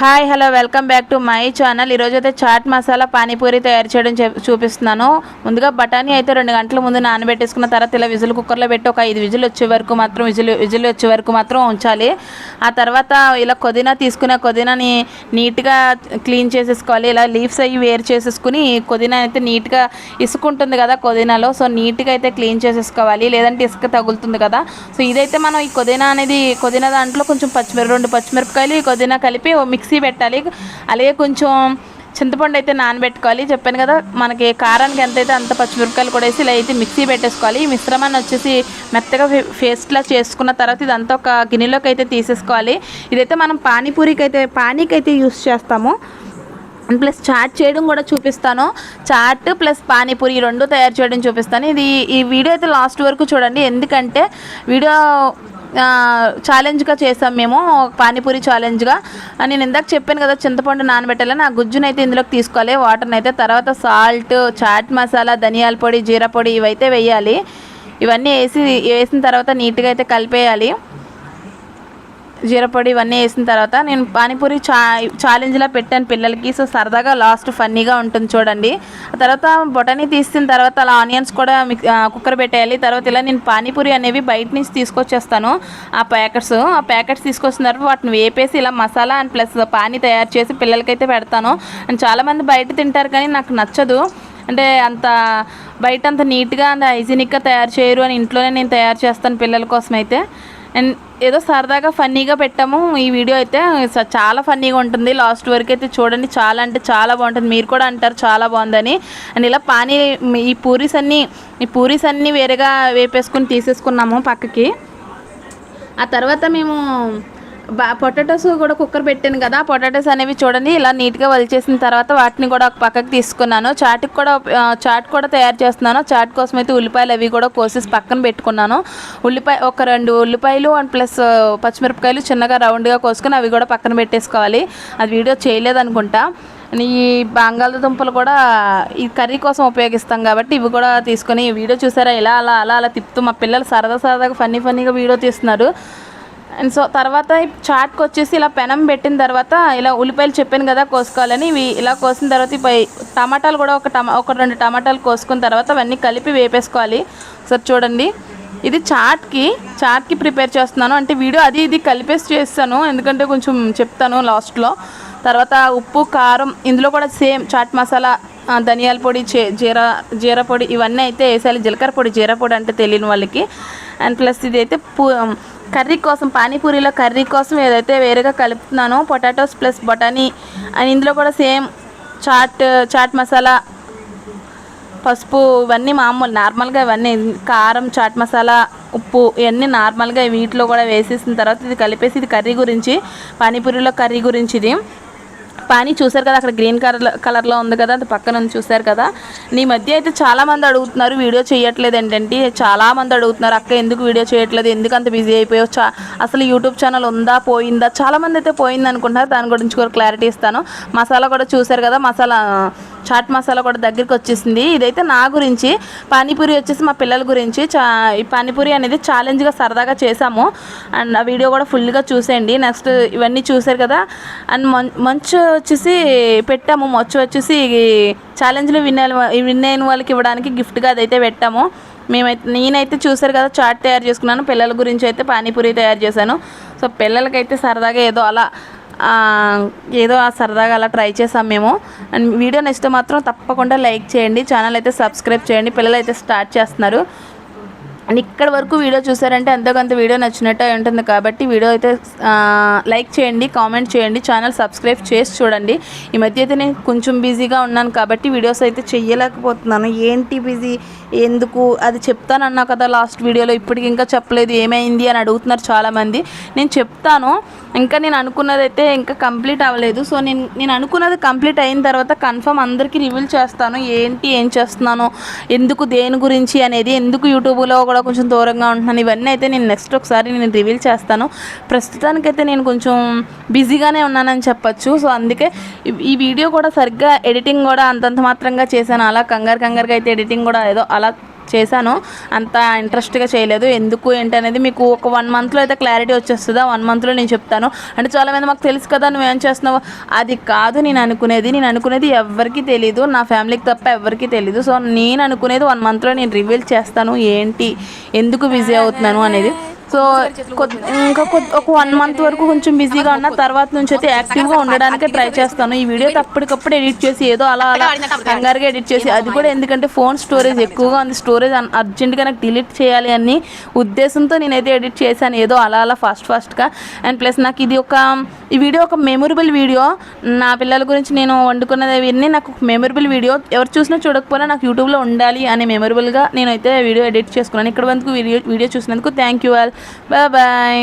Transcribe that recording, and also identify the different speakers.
Speaker 1: Hi hello welcome back to my channel ఈరోజు అయితే చాట్ మసాలా పానీపూరి తయారు చేయడం చూపిస్తున్నాను. ముందుగా బఠానీ అయితే రెండు గంటల ముందు నానబెట్టేసుకున్న తర్వాత ఇలా విజిల్ కుక్కర్లో పెట్టి ఒక ఐదు విజులు వచ్చే వరకు మాత్రం విజిల్ విజిల్ వచ్చే వరకు మాత్రం ఉంచాలి. ఆ తర్వాత ఇలా పుదీనా తీసుకున్న పుదీనాని నీట్గా క్లీన్ చేసేసుకోవాలి. ఇలా లీవ్స్ అవి వేరు చేసేసుకుని పుదీనా అయితే నీట్గా ఇసుక ఉంటుంది కదా పుదీనాలో సో నీట్గా అయితే క్లీన్ చేసేసుకోవాలి. లేదంటే ఇసుక తగులుతుంది కదా. సో ఇదైతే మనం ఈ పుదీనా అనేది కొదినా దాంట్లో కొంచెం పచ్చిమిరప రెండు పచ్చిమిరపకాయలు ఈ కొదినా కలిపి మిక్స్ మిక్సీ పెట్టాలి. అలాగే కొంచెం చింతపండు అయితే నానబెట్టుకోవాలి. చెప్పాను కదా మనకి కారానికి ఎంత అయితే అంత పచ్చిమిరపకాయలు కూడా వేసి ఇలా అయితే మిక్సీ పెట్టేసుకోవాలి. ఈ మిశ్రమాన్ని వచ్చేసి మెత్తగా పేస్ట్లా చేసుకున్న తర్వాత ఇదంతా ఒక గిన్నెలోకి అయితే తీసేసుకోవాలి. ఇదైతే మనం పానీపూరికి అయితే పానీకి అయితే యూస్ చేస్తాము. అండ్ ప్లస్ చాట్ చేయడం కూడా చూపిస్తాను. చాట్ ప్లస్ పానీపూరి ఈ రెండు తయారు చేయడం చూపిస్తాను. ఇది ఈ వీడియో అయితే లాస్ట్ వరకు చూడండి. ఎందుకంటే వీడియో ఛాలెంజ్గా చేసాం మేము పానీపూరి ఛాలెంజ్గా నేను ఇందాక చెప్పాను కదా చింతపండు నానబెట్టాలని ఆ గుజ్జునైతే అయితే ఇందులోకి తీసుకోవాలి వాటర్ని అయితే తర్వాత సాల్ట్ చాట్ మసాలా ధనియాల పొడి జీరా పొడి ఇవైతే వేయాలి. ఇవన్నీ వేసి వేసిన తర్వాత నీట్గా అయితే కలిపేయాలి. జీరపొడి ఇవన్నీ వేసిన తర్వాత నేను పానీపూరి చా ఛాలెంజ్లా పెట్టాను పిల్లలకి. సో సరదాగా లాస్ట్ ఫన్నీగా ఉంటుంది చూడండి. తర్వాత బొటనీ తీసిన తర్వాత అలా ఆనియన్స్ కూడా కుక్కర్ పెట్టేయాలి. తర్వాత ఇలా నేను పానీపూరి అనేవి బయట నుంచి తీసుకొచ్చేస్తాను ఆ ప్యాకెట్స్ ఆ ప్యాకెట్స్ తీసుకొచ్చిన తర్వాత వాటిని వేపేసి ఇలా మసాలా అండ్ ప్లస్ పానీ తయారు చేసి పిల్లలకైతే పెడతాను. అండ్ చాలామంది బయట తింటారు కానీ నాకు నచ్చదు. అంటే అంత బయట అంత నీట్గా అంత హైజీనిక్గా తయారు చేయరు అని ఇంట్లోనే నేను తయారు చేస్తాను పిల్లల కోసం అయితే అండ్ ఏదో సరదాగా ఫన్నీగా పెట్టాము. ఈ వీడియో అయితే చాలా ఫన్నీగా ఉంటుంది. లాస్ట్ వరకు అయితే చూడండి. చాలా అంటే చాలా బాగుంటుంది. మీరు కూడా అంటారు చాలా బాగుందని. అండ్ ఇలా పానీ ఈ పూరీస్ అన్నీ ఈ పూరీస్ అన్నీ వేరేగా వేపేసుకుని తీసేసుకున్నాము పక్కకి. ఆ తర్వాత మేము పొటాటోస్ కూడా కుక్కర్ పెట్టాను కదా పొటాటోస్ అనేవి చూడండి ఇలా నీట్గా వలిచేసిన తర్వాత వాటిని కూడా ఒక పక్కకి తీసుకున్నాను. చాట్కి కూడా చాట్ కూడా తయారు చేస్తున్నాను. చాట్ కోసం అయితే ఉల్లిపాయలు అవి కూడా కోసేసి పక్కన పెట్టుకున్నాను. ఉల్లిపాయ ఒక రెండు ఉల్లిపాయలు అండ్ ప్లస్ పచ్చిమిరపకాయలు చిన్నగా రౌండ్గా కోసుకొని అవి కూడా పక్కన పెట్టేసుకోవాలి. అది వీడియో చేయలేదనుకుంటా. ఈ బంగాళదుంపలు కూడా ఈ కర్రీ కోసం ఉపయోగిస్తాం కాబట్టి ఇవి కూడా తీసుకొని వీడియో చూసారా? ఇలా అలా అలా అలా తిప్పుతూ మా పిల్లలు సరదా సరదాగా ఫన్నీ ఫన్నీగా వీడియో తీస్తున్నారు. అండ్ సో తర్వాత చాట్కి వచ్చేసి ఇలా పెనం పెట్టిన తర్వాత ఇలా ఉల్లిపాయలు చెప్పాను కదా కోసుకోవాలని. ఇవి ఇలా కోసిన తర్వాత ఇవి టమాటాలు కూడా ఒక టమా ఒక రెండు టమాటాలు కోసుకున్న తర్వాత అవన్నీ కలిపి వేపేసుకోవాలి. సార్ చూడండి. ఇది చాట్కి చాట్కి ప్రిపేర్ చేస్తున్నాను. అంటే వీడియో అది ఇది కలిపేసి చేస్తాను. ఎందుకంటే కొంచెం చెప్తాను లాస్ట్లో. తర్వాత ఉప్పు కారం ఇందులో కూడా సేమ్ చాట్ మసాలా ధనియాల పొడి చే జీరా జీరా పొడి ఇవన్నీ అయితే వేసాలి జీలకర్ర పొడి జీరా పొడి అంటే తెలియని వాళ్ళకి. అండ్ ప్లస్ ఇది అయితే పూ కర్రీ కోసం పానీపూరిలో కర్రీ కోసం ఏదైతే వేరేగా కలుపుతున్నానో పొటాటోస్ ప్లస్ బొటానీ అండ్ ఇందులో కూడా సేమ్ చాట్ చాట్ మసాలా పసుపు ఇవన్నీ మామూలు నార్మల్గా ఇవన్నీ కారం చాట్ మసాలా ఉప్పు ఇవన్నీ నార్మల్గా వీటిలో కూడా వేసేసిన తర్వాత ఇది కలిపేసి ఇది కర్రీ గురించి పానీపూరిలో కర్రీ గురించి ఇది. పానీ చూసారు కదా అక్కడ గ్రీన్ కలర్ కలర్లో ఉంది కదా అది పక్కన ఉంది చూసారు కదా. నీ మధ్య అయితే చాలామంది అడుగుతున్నారు వీడియో చేయట్లేదు ఏంటంటే? చాలామంది అడుగుతున్నారు అక్క ఎందుకు వీడియో చేయట్లేదు? ఎందుకు అంత బిజీ అయిపోయావు? చా అసలు యూట్యూబ్ ఛానల్ ఉందా? పోయిందా? చాలా మంది అయితే పోయింది అనుకుంటున్నారు దాని గురించి కూడా క్లారిటీ ఇస్తాను. మసాలా కూడా చూసారు కదా మసాలా చాట్ మసాలా కూడా దగ్గరికి వచ్చేసింది. ఇదైతే నా గురించి పానీపూరి వచ్చేసి మా పిల్లల గురించి. చా ఈ పానీపూరి అనేది ఛాలెంజ్గా సరదాగా చేసాము అండ్ ఆ వీడియో కూడా ఫుల్గా చూసేయండి. నెక్స్ట్ ఇవన్నీ చూసారు కదా. అండ్ మం- మంచు వచ్చేసి పెట్టాము. మంచు వచ్చేసి ఛాలెంజ్లో విన్ అయిన విన్ అయిన వాళ్ళకి ఇవ్వడానికి గిఫ్ట్గా అదైతే పెట్టాము. మేమైతే నేనైతే చూసారు కదా చాట్ తయారు చేసుకున్నాను. పిల్లల గురించి అయితే పానీపూరి తయారు చేశాను. సో పిల్లలకైతే సరదాగా ఏదో అలా ఏదో ఆ సరదాగా అలా ట్రై చేసాం మేము. అండ్ వీడియో నచ్చితే మాత్రం తప్పకుండా లైక్ చేయండి. ఛానల్ అయితే సబ్స్క్రైబ్ చేయండి. పిల్లలు అయితే స్టార్ట్ చేస్తున్నారు. అండ్ ఇక్కడ వరకు వీడియో చూసారంటే ఎంతో కొంత వీడియో నచ్చినట్టు అయి ఉంటుంది కాబట్టి వీడియో అయితే లైక్ చేయండి కామెంట్ చేయండి ఛానల్ సబ్స్క్రైబ్ చేసి చూడండి. ఈ మధ్య అయితే నేను కొంచెం బిజీగా ఉన్నాను కాబట్టి వీడియోస్ అయితే చెయ్యలేకపోతున్నాను. ఏంటి బిజీ? ఎందుకు? అది చెప్తానన్నా కదా లాస్ట్ వీడియోలో ఇప్పటికి ఇంకా చెప్పలేదు ఏమైంది అని అడుగుతున్నారు చాలామంది. నేను చెప్తాను ఇంకా నేను అనుకున్నది అయితే ఇంకా కంప్లీట్ అవ్వలేదు. సో నేను నేను అనుకున్నది కంప్లీట్ అయిన తర్వాత కన్ఫర్మ్ అందరికీ రివీల్ చేస్తాను. ఏంటి ఏం చేస్తున్నాను ఎందుకు దేని గురించి అనేది ఎందుకు యూట్యూబ్లో కూడా కొంచెం దూరంగా ఉంటున్నాను. ఇవన్నీ అయితే నేను నెక్స్ట్ ఒకసారి నేను రివీల్ చేస్తాను. ప్రస్తుతానికైతే నేను కొంచెం బిజీగానే ఉన్నానని చెప్పచ్చు. సో అందుకే ఈ- ఈ వీడియో కూడా సరిగ్గా ఎడిటింగ్ కూడా అంతంత మాత్రంగా చేశాను. అలా కంగారు కంగారుగా అయితే ఎడిటింగ్ కూడా ఏదో అలా చేశాను. అంత ఇంట్రెస్ట్గా చేయలేదు. ఎందుకు ఏంటి అనేది మీకు ఒక వన్ మంత్లో అయితే క్లారిటీ వచ్చేస్తుందా. వన్ మంత్లో నేను చెప్తాను. అంటే చాలామంది మాకు తెలుసు కదా నువ్వేం చేస్తున్నావు? అది కాదు నేను అనుకునేది. నేను అనుకునేది ఎవరికి తెలీదు. నా ఫ్యామిలీకి తప్ప ఎవరికి తెలీదు. సో నేను అనుకునేది వన్ మంత్లో నేను రివీల్ చేస్తాను. ఏంటి? ఎందుకు బిజీ అవుతున్నాను అనేది. సో కొద్ది- ఇంకా కొద్ది- ఒక వన్ మంత్ వరకు కొంచెం బిజీగా ఉన్న తర్వాత నుంచి అయితే యాక్టివ్గా ఉండడానికి ట్రై చేస్తాను. ఈ వీడియో అప్పటికప్పుడు ఎడిట్ చేసి ఏదో అలా అలా కంగారుగా ఎడిట్ చేసి అది కూడా ఎందుకంటే ఫోన్ స్టోరేజ్ ఎక్కువగా ఉంది. స్టోరేజ్ అర్జెంట్గా నాకు డిలీట్ చేయాలి అని ఉద్దేశంతో నేనైతే ఎడిట్ చేశాను. ఏదో అలా అలా ఫాస్ట్ ఫాస్ట్గా అండ్ ప్లస్ నాకు ఇది ఒక ఈ వీడియో ఒక మెమొరబుల్ వీడియో నా పిల్లల గురించి నేను వండుకున్నది అవన్నీ నాకు ఒక మెమొరబుల్ వీడియో ఎవరు చూసినా చూడకపోయినా నాకు యూట్యూబ్లో ఉండాలి అనే మెమొరబుల్గా నేనైతే వీడియో ఎడిట్ చేసుకున్నాను. ఇక్కడ వరకు వీడియో వీడియో చూసినందుకు థ్యాంక్ యూ ఆల్ Bye-bye.